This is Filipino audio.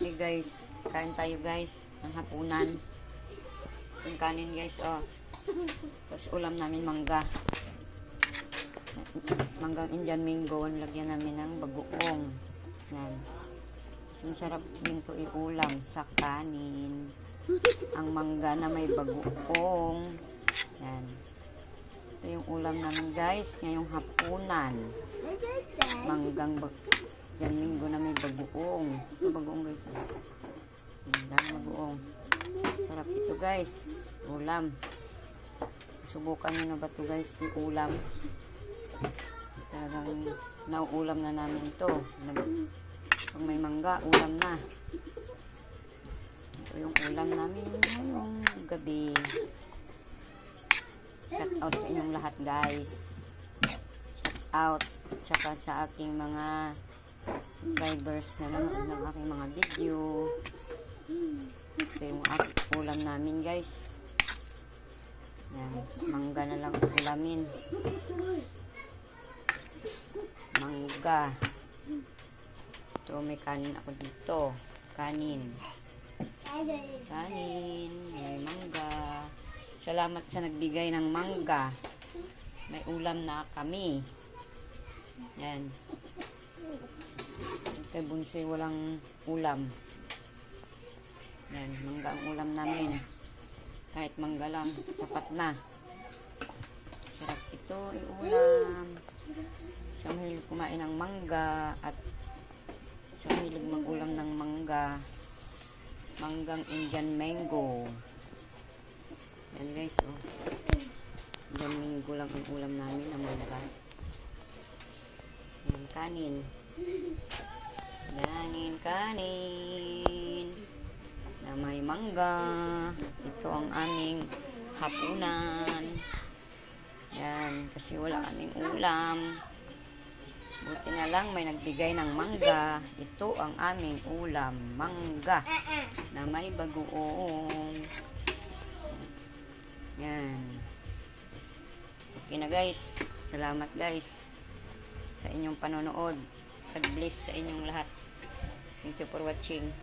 Okay guys, kain tayo guys. Ang hapunan. Yung kanin guys, oh. Tapos ulam namin mangga. Manggang Indian mango. Lagyan namin ng bagoong. Yan. Mas masarap din to iulam sa kanin. Ang mangga na may bagoong. Yan. Ito yung ulam namin guys. Ngayong hapunan. Manggang bag yan linggo na may bagoong. Ito bagoong guys. dami bagoong. Sarap ito guys. Ulam. Subukan nyo na ba ito guys? Iulam. Talagang nauulam na namin. Nag- Pag may mangga, ulam na. Ito yung ulam namin ngayong gabi. Shout out sa inyong lahat guys. Shout out. Tsaka sa aking mga subscribers na nanonood ng aking mga video. Ito yung ulam namin guys. Yan. Mangga na lang ang ulamin. Mangga. Ito may kanin ako dito. Kanin. Kanin. May mangga. Salamat sa nagbigay ng mangga. May ulam na kami. Yan. Kay Bunsoy walang ulam. Yan, mangga ang ulam namin. Kahit mangga lang, sapat na. Sarap ito, iulam. Sa mahilig kumain ng mangga at sa mahilig magulam ng mangga. Manggang Indian mango. Yan guys, oh. Indian mango lang ang ulam namin na mangga. Yan, kanin. Kanin, kanin. Na may mangga. Ito ang aming hapunan. Yan, kasi wala kaming ulam. Buti na lang may nagbigay ng mangga. Ito ang aming ulam, mangga. Na may bagoong. Yan. Okay na guys. Salamat guys sa inyong panonood. God bless sa inyong lahat. Thank you for watching.